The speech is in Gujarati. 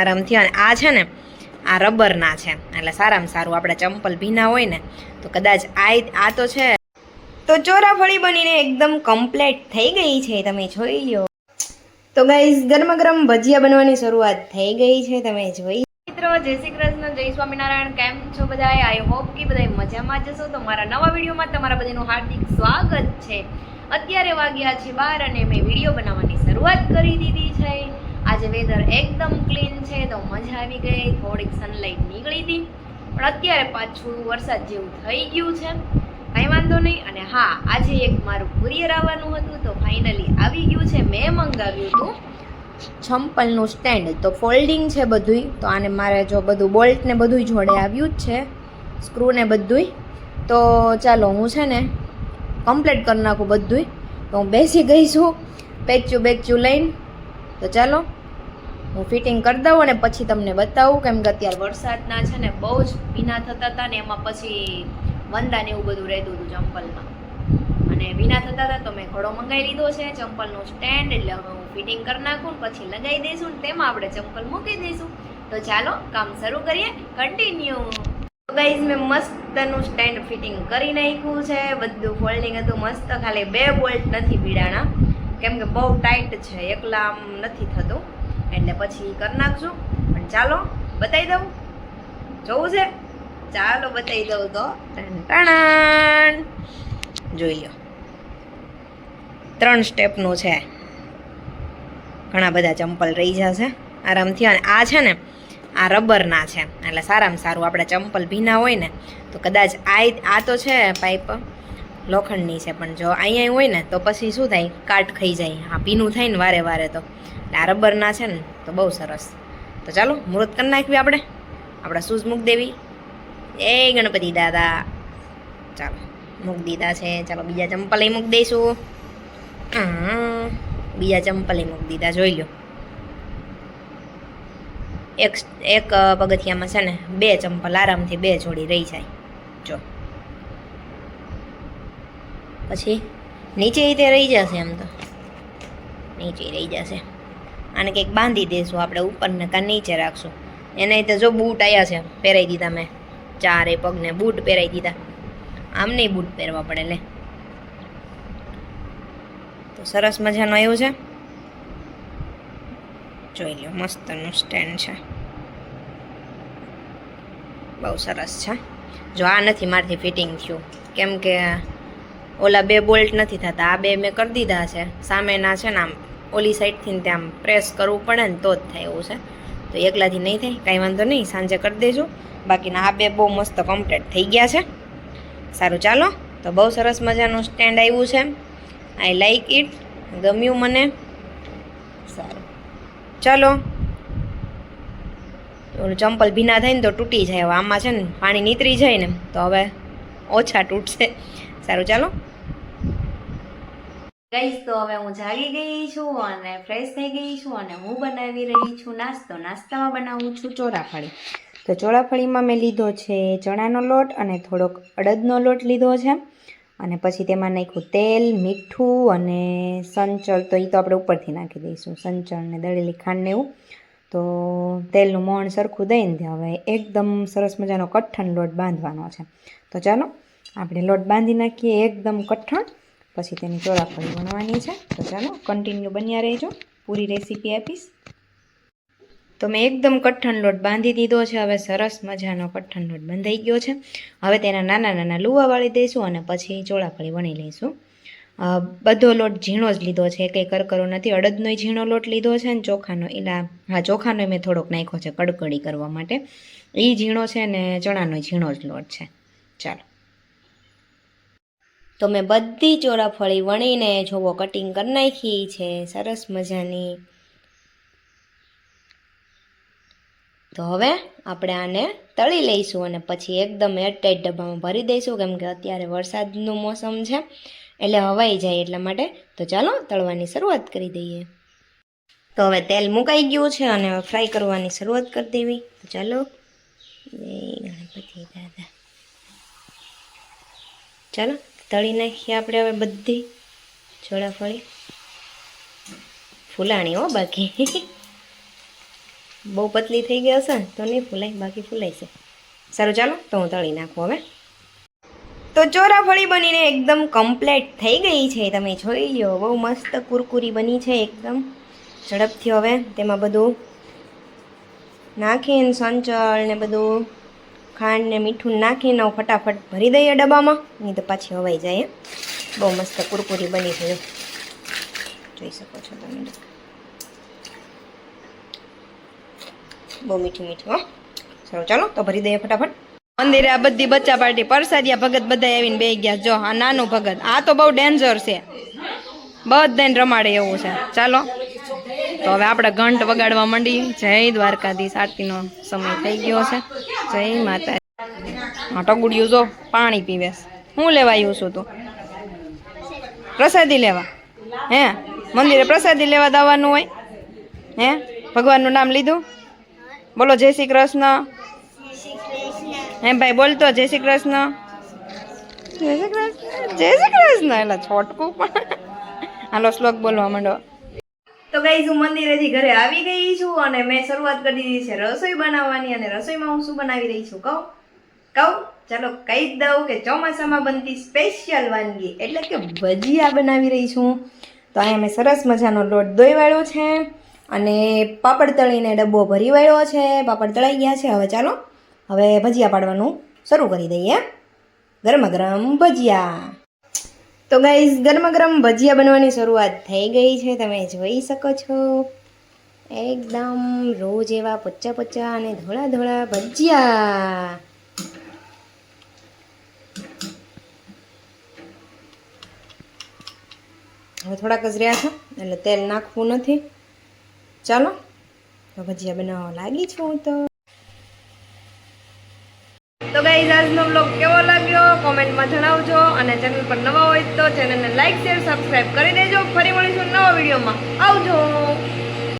આરામથી અને આ છે ને, આ રબરના છે. એટલે સારામાં સારું આપણે ચંપલ ભીના હોય ને, તો કદાચ આ આ તો છે. તો ચોરાફળી બનીને એકદમ કમ્પ્લેટ થઈ ગઈ છે, તમે જોઈ લો તો ગાઈઝ ગરમા ગરમ ભજીયા બનવાની શરૂઆત થઈ ગઈ છે, તમે જોઈ મિત્રો, જય શ્રી કૃષ્ણ, જય સ્વામિનારાયણ, કેમ છો બધા આઈ હોપ કે બધા મજામાં જશો તો મારા નવા વિડીયોમાં તમારા બધાનું હાર્દિક સ્વાગત છે. અત્યારે વાગ્યા છે બાર અને મેં વીડિયો બનાવવાની શરૂઆત કરી દીધી છે. આજે વેધર એકદમ ક્લીન છે, તો મજા આવી ગઈ. થોડીક સનલાઇટ નીકળી હતી. પણ અત્યારે પાછું વરસાદ જેવું થઈ ગયું છે. કાંઈ વાંધો નહીં. અને હા, આજે એક મારું કુરિયર આવવાનું હતું, તો ફાઇનલી આવી ગયું છે. મેં મંગાવ્યું હતું ચંપલનું સ્ટેન્ડ તો ફોલ્ડિંગ છે બધુંય. તો આને મારે જો બધું બોલ્ટને બધું જોડે આવ્યું જ છે. સ્ક્રૂ ને બધુંય. તો ચાલો, હું છે ને કમ્પ્લીટ કરી નાખું બધુંય. તો હું બેસી ગઈ છું. પેચ્યું બેચ્યું લઈને તો ચાલો. હું ફિટિંગ કરી દઉં અને પછી તમને બતાવું કેમ કે અત્યારે વરસાદના છે ને બહુ જ ભીના થતા હતા ને એમાં પછી વંદા ને એવું બધું રહેતું હતું ચંપલમાં. અને ભીના થતા હતા તો મેં ઘોડો મંગાવી લીધો છે, ચંપલનું સ્ટેન્ડ એટલે હવે હું ફિટિંગ કરી નાખું પછી લગાવી દઈશું ને તેમાં આપણે ચંપલ મૂકી દઈશું. તો ચાલો, કામ શરૂ કરીએ. કન્ટિન્યુ ગાઈઝ મેં મસ્તનું સ્ટેન્ડ ફિટિંગ કરી નાખ્યું છે. બધું ફોલ્ડિંગ હતું મસ્ત, ખાલી બે બોલ્ટ નથી પીડાણા કેમ કે બહુ ટાઈટ છે એકલા આમ નથી થતું. એટલે પછી કરી નાખશું પણ ચાલો, બતાવી દઉં. જોવું છે? ચાલો, બતાવી દઉં તો. ટણ જોઈ લો ત્રણ સ્ટેપનું છે. ઘણા બધા ચંપલ રહી જશે. આરામથી. અને આ છે ને, આ રબરના છે. એટલે સારામાં સારું આપણે ચંપલ ભીના હોય ને, તો કદાચ આ આ તો છે પાઇપ. લોખંડની છે, પણ જો અહીંયા હોય ને, તો પછી શું થાય? કાટ ખાઈ જાય. આ ભીનું થાય ને વારે વારે તો. આ રબરના છે ને, તો બહુ સરસ. તો ચાલો, મુહૂર્ત કરી નાખવી આપણે. આપણા શૂઝ મૂક દેવી એ ગણપતિ દાદા. ચાલો મૂક દીધા છે. ચાલો, બીજા ચંપલ મૂક દઈશું. બીજા ચંપલ મૂક દીધા જોઈ લો એક એક પગથિયામાં છે ને, બે ચંપલ આરામથી બે જોડી રહી જાય. જો. પછી નીચે તે રહી જશે એમ તો. નીચે રહી જશે. આને કંઈક બાંધી દઈશું આપણે ઉપરને કાં નીચે રાખશું. એને તો જો બૂટ આવ્યા છે પહેરાવી દીધા મેં. ચારે પગને બૂટ પહેરાવી દીધા. આમ નહીં બૂટ પહેરવા પડે, લે. તો સરસ મજાનું આવ્યું છે. જોઈ લો મસ્તનું સ્ટેન્ડ છે. બહુ સરસ છે. જો આ નથી મારથી ફિટિંગ થયું. કેમ કે ઓલા બે બોલ્ટ નથી થતા. આ બે મેં કરી દીધા છે. સામેના છે ને આમ, ઓલી સાઈડથી ત્યાં પ્રેસ કરવું પડે ને તો જ થાય એવું છે. તો એકલાથી નહીં થાય, કાંઈ વાંધો નહીં, સાંજે કરી દેજો. બાકીના આ બે બહુ મસ્ત કમ્પ્લીટ થઈ ગયા છે. સારું ચાલો, તો બહુ સરસ મજાનું સ્ટેન્ડ આવ્યું છે. આઈ લાઈક ઇટ ગમ્યું મને. સારું. ચાલો. ચંપલ ભીના થાય ને તો તૂટી જાય. હવે આમાં છે ને પાણી નીતરી જાય ને, તો હવે ઓછા તૂટશે. સારું ચાલો. ગઈશ તો હવે હું જાગી ગઈ છું અને ફ્રેશ થઈ ગઈ છું અને હું બનાવી રહી છું નાસ્તો. નાસ્તામાં બનાવું છું ચોરાફળી તો ચોરાફળીમાં મેં લીધો છે ચણાનો લોટ અને થોડોક અડદનો લોટ લીધો છે. અને પછી તેમાં નાખ્યું તેલ, મીઠું અને સંચળ. તો એ તો આપણે ઉપરથી નાખી દઈશું, સંચળ ને દળેલી ખાંડ ને એવું. તો તેલનું મોણ સરખું દઈને હવે એકદમ સરસ મજાનો કઠણ લોટ બાંધવાનો છે. તો ચાલો, આપણે લોટ બાંધી નાખીએ એકદમ કઠણ. પછી તેની ચોળાફળી બનવાની છે. તો ચાલો કન્ટિન્યુ બન્યા રહેજો. પૂરી રેસીપી આપીશ. તો મેં એકદમ કઠણ લોટ બાંધી દીધો છે. હવે સરસ મજાનો કઠણ લોટ બંધાઈ ગયો છે. હવે તેના નાના નાના લુવા વાળી દઈશું અને પછી ચોળાફળી વણી લઈશું. બધો લોટ ઝીણો જ લીધો છે. કંઈ કરકરો નથી. અડદનો ઝીણો લોટ લીધો છે ને ચોખાનો. એલા હા, ચોખાનો મેં થોડોક નાખ્યો છે કડકડી કરવા માટે. એ ઝીણો છે ને ચણાનો ઝીણો જ લોટ છે. ચાલો. તો મેં બધી ચોળાફળી વણીને જોવો કટિંગ કરી નાખી છે, સરસ મજાની. તો હવે આપણે આને તળી લઈશું અને પછી એકદમ એરટાઈટ ડબ્બામાં ભરી દઈશું, કેમ કે અત્યારે વરસાદનું મોસમ છે, એટલે હવાઈ જાય એટલા માટે. તો ચાલો, તળવાની શરૂઆત કરી દઈએ. તો હવે તેલ મુકાઈ ગયું છે અને ફ્રાય કરવાની શરૂઆત કરી દેવી. તો ચાલો. ગણપતિ દાદા. ચાલો. તળી નાખીએ આપણે હવે બધી ચોળાફળી ફૂલાણી હો બાકી. બહુ પતલી થઈ ગઈ હશે તો નહીં ફૂલાય, બાકી ફૂલાય છે. સારું ચાલો, તો હું તળી નાખું હવે. તો ચોરાફળી બનીને એકદમ કમ્પ્લેટ થઈ ગઈ છે, તમે જોઈ લો. બહુ મસ્ત કુરકુરી બની છે એકદમ. ઝડપથી હવે તેમાં બધું નાખીને સંચળ ને બધું ખાંડ ને મીઠું નાખીને ફટાફટ ભરી દઈએ ડબ્બામાં. નહીં તો પાછી હવાઈ જાય, હે. બહુ મસ્ત કુરકુરી બની છે જોઈ શકો છો તમે બહુ મીઠી મીઠી, હો. સારું, ચાલો, તો ભરી દઈએ ફટાફટ. મંદિરે આ બધી બચ્ચા પાર્ટી, પરસાદિયા ભગત બધા આવીને બે ગયા. જો, આ નાનું ભગત, આ તો બહુ ડેન્જર છે. બધાને રમાડે એવું છે. ચાલો. તો હવે આપણે ઘંટ વગાડવા માંડી જય દ્વારકાધીશ. આરતીનો સમય થઈ ગયો છે. જય માતા ટગુડિયું જો પાણી પીવે હું લેવા આવ્યું છું તું? પ્રસાદી લેવા. હે? મંદિરે પ્રસાદી લેવા દાવાનું હોય? હે? ભગવાનનું નામ લીધું? બોલો, જય શ્રી કૃષ્ણ. હે ભાઈ, બોલતો, જય શ્રી કૃષ્ણ. જય શ્રી કૃષ્ણ. જય શ્રી કૃષ્ણ. એટલે છોટકું પણ. હાલો, શ્લોક બોલવા માંડો. તો ગઈ હું મંદિરેથી ઘરે આવી ગઈ છું અને મેં શરૂઆત કરી દીધી છે રસોઈ બનાવવાની અને રસોઈમાં હું શું બનાવી રહી છું, કહું? કહું? ચાલો કહી જ દઉં કે ચોમાસામાં બનતી સ્પેશિયલ વાનગી એટલે કે ભજીયા બનાવી રહી છું. તો અહીંયા મેં સરસ મજાનો લોટ દોઈ વાળ્યો છે અને પાપડ તળીને ડબ્બો ભરી વાળ્યો છે. પાપડ તળાઈ ગયા છે. હવે ચાલો, હવે ભજીયા પાડવાનું શરૂ કરી દઈએ. ગરમા ગરમ ભજીયા. તો ગાઈઝ ગરમ ગરમ ભજીયા બનવાની શરૂઆત થઈ ગઈ છે. તમે જોઈ શકો છો. એકદમ રોજ એવા પચ્ચા પચ્ચા અને ધોળા ધોળા ભજીયા. હવે થોડાક જ રહ્યા છે, એટલે તેલ નાખવું નથી. ચાલો ભજીયા બનાવવા લાગી છું હું તો. તો ગાઈઝ આજનો બ્લોગ કેવો લાગ્યો? કોમેન્ટમાં જણાવજો અને ચેનલ પર નવા હોય તો ચેનલને લાઇક શેર સબસ્ક્રાઇબ કરી દેજો. ફરી મળીશું નવા વિડીયોમાં આવજો!